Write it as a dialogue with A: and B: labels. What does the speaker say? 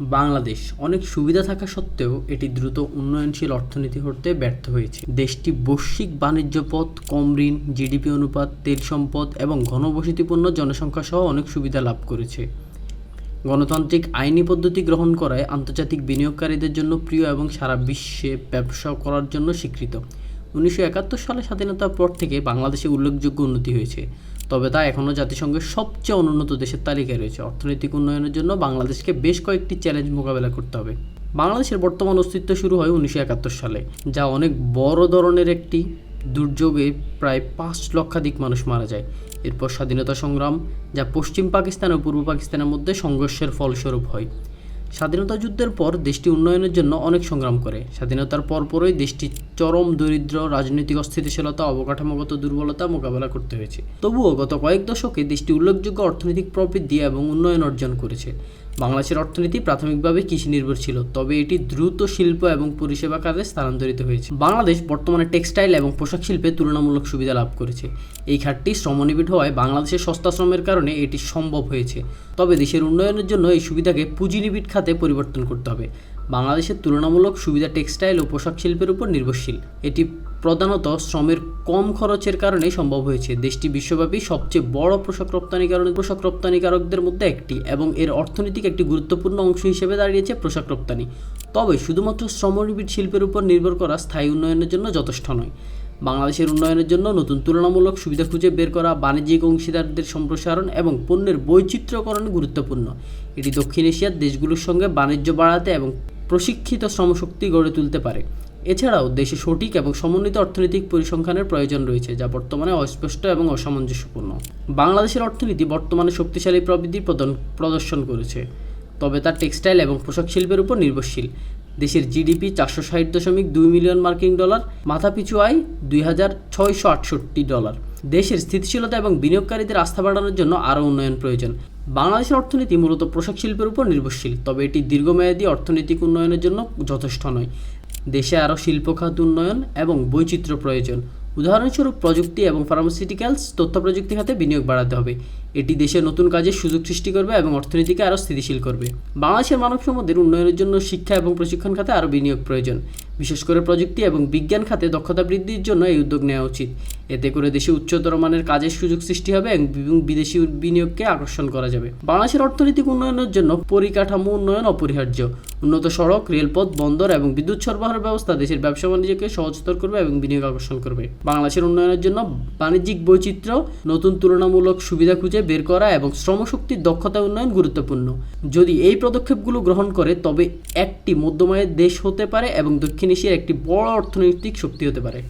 A: বাংলাদেশ। অনেক সুবিধা থাকা সত্ত্বেও এটি দ্রুত উন্নয়নশীল অর্থনীতি হতে ব্যর্থ হয়েছে। দেশটি বৈশ্বিক বাণিজ্য পথ, কম ঋণ, জিডিপি অনুপাত, তেল সম্পদ এবং ঘনবসতিপূর্ণ জনসংখ্যা সহ অনেক সুবিধা লাভ করেছে। গণতান্ত্রিক আইনি পদ্ধতি গ্রহণ করায় আন্তর্জাতিক বিনিয়োগকারীদের জন্য প্রিয় এবং সারা বিশ্বে ব্যবসা করার জন্য স্বীকৃত। উনিশশো একাত্তর সালে স্বাধীনতার পর থেকে বাংলাদেশে উল্লেখযোগ্য উন্নতি হয়েছে। তবে তা এখনও জাতিসংঘের সবচেয়ে অনুন্নত দেশের তালিকায় রয়েছে। অর্থনৈতিক উন্নয়নের জন্য বাংলাদেশকে বেশ কয়েকটি চ্যালেঞ্জ মোকাবেলা করতে হবে। বাংলাদেশের বর্তমান অস্তিত্ব শুরু হয় উনিশশো একাত্তর সালে, যা অনেক বড় ধরনের একটি দুর্যোগে প্রায় পাঁচ লক্ষাধিক মানুষ মারা যায়। এরপর স্বাধীনতা সংগ্রাম, যা পশ্চিম পাকিস্তান ও পূর্ব পাকিস্তানের মধ্যে সংঘর্ষের ফলস্বরূপ হয়। স্বাধীনতা যুদ্ধের পর দেশটি উন্নয়নের জন্য অনেক সংগ্রাম করে। স্বাধীনতার পরপরই দেশটি চরম দরিদ্র, রাজনৈতিক অস্থিতিশীলতা, অবকাঠামোগত দুর্বলতা মোকাবেলা করতে হয়েছে। তবুও গত কয়েক দশকে দেশটি উল্লেখযোগ্য অর্থনৈতিক প্রবৃদ্ধি এবং উন্নয়ন অর্জন করেছে। বাংলাদেশের অর্থনীতি প্রাথমিকভাবে কৃষি নির্ভর ছিল, তবে এটি দ্রুত শিল্প এবং পরিষেবা কাজে স্থানান্তরিত হয়েছে। বাংলাদেশ বর্তমানে টেক্সটাইল এবং পোশাক শিল্পে তুলনামূলক সুবিধা লাভ করেছে। এই খাতটি শ্রমনিবিড় হওয়ায় বাংলাদেশের সস্তা শ্রমের কারণে এটি সম্ভব হয়েছে, তবে দেশের উন্নয়নের জন্য এই সুবিধাকে পুঁজিনিবিড় খাতে পরিবর্তন করতে হবে। বাংলাদেশের তুলনামূলক সুবিধা টেক্সটাইল ও পোশাক শিল্পের উপর নির্ভরশীল। এটি প্রধানত শ্রমের কম খরচের কারণে সম্ভব হয়েছে। দেশটি বিশ্বব্যাপী সবচেয়ে বড় পোশাক রপ্তানিকারক পোশাক রপ্তানিকারকদের মধ্যে একটি এবং এর অর্থনৈতিক একটি গুরুত্বপূর্ণ অংশ হিসেবে দাঁড়িয়েছে পোশাক রপ্তানি। তবে শুধুমাত্র শ্রমনিবিড় শিল্পের উপর নির্ভর করা স্থায়ী উন্নয়নের জন্য যথেষ্ট নয়। বাংলাদেশের উন্নয়নের জন্য নতুন তুলনামূলক সুবিধা খুঁজে বের করা বাণিজ্যিক অংশীদারদের সম্প্রসারণ এবং পণ্যের বৈচিত্র্যকরণ গুরুত্বপূর্ণ। এটি দক্ষিণ এশিয়ার দেশগুলোর সঙ্গে বাণিজ্য বাড়াতে এবং প্রশিক্ষিত শ্রমশক্তি গড়ে তুলতে পারে। এছাড়াও দেশে সঠিক এবং সমন্বিত অর্থনৈতিক পরিসংখ্যানের প্রয়োজন রয়েছে, যা বর্তমানে অস্পষ্ট এবং অসামঞ্জস্যপূর্ণ। বাংলাদেশের অর্থনীতি বর্তমানে শক্তিশালী প্রবৃদ্ধি প্রদর্শন করেছে, তবে তা টেক্সটাইল এবং পোশাক শিল্পের উপর নির্ভরশীল। দেশের জিডিপি চারশো ষাট দশমিক দুই মিলিয়ন মার্কিন ডলার, মাথাপিছু আয় দুই হাজার ছয়শো আটষট্টি ডলার। দেশের স্থিতিশীলতা এবং বিনিয়োগকারীদের আস্থা বাড়ানোর জন্য আরও উন্নয়ন প্রয়োজন। বাংলাদেশের অর্থনীতি মূলত পোশাক শিল্পের উপর নির্ভরশীল, তবে এটি দীর্ঘমেয়াদী অর্থনৈতিক উন্নয়নের জন্য যথেষ্ট নয়। দেশে আরও শিল্পখাত উন্নয়ন এবং বৈচিত্র্য প্রয়োজন। উদাহরণস্বরূপ প্রযুক্তি এবং ফার্মাসিউটিক্যালস তথ্য প্রযুক্তি খাতে বিনিয়োগ বাড়াতে হবে। এটি দেশের নতুন কাজের সুযোগ সৃষ্টি করবে এবং অর্থনীতিকে আরও স্থিতিশীল করবে। বাংলাদেশের মানব সম্পদের উন্নয়নের জন্য শিক্ষা এবং প্রশিক্ষণ খাতে আরও বিনিয়োগ প্রয়োজন। বিশেষ করে প্রযুক্তি এবং বিজ্ঞান খাতে দক্ষতা বৃদ্ধির জন্য এই উদ্যোগ নেওয়া উচিত। এতে করে দেশে উচ্চতর মানের কাজের সুযোগ সৃষ্টি হবে এবং বিদেশি বিনিয়োগকে আকর্ষণ করা যাবে। বাংলাদেশের অর্থনৈতিক উন্নয়নের জন্য পরিকাঠামো উন্নয়ন অপরিহার্য। উন্নত সড়ক, রেলপথ, বন্দর এবং বিদ্যুৎ সরবরাহের ব্যবস্থা দেশের ব্যবসা বাণিজ্যকে সহজতর করবে এবং বিনিয়োগ আকর্ষণ করবে। বাংলাদেশের উন্নয়নের জন্য বাণিজ্যিক বৈচিত্র্য, নতুন তুলনামূলক সুবিধা খুঁজে বের করা এবং শ্রমশক্তির দক্ষতা উন্নয়ন গুরুত্বপূর্ণ। যদি এই পদক্ষেপগুলো গ্রহণ করে, তবে একটি মধ্যমায়ের দেশ হতে পারে এবং দক্ষিণ এশিয়ার একটি বড় অর্থনৈতিক শক্তি হতে পারে।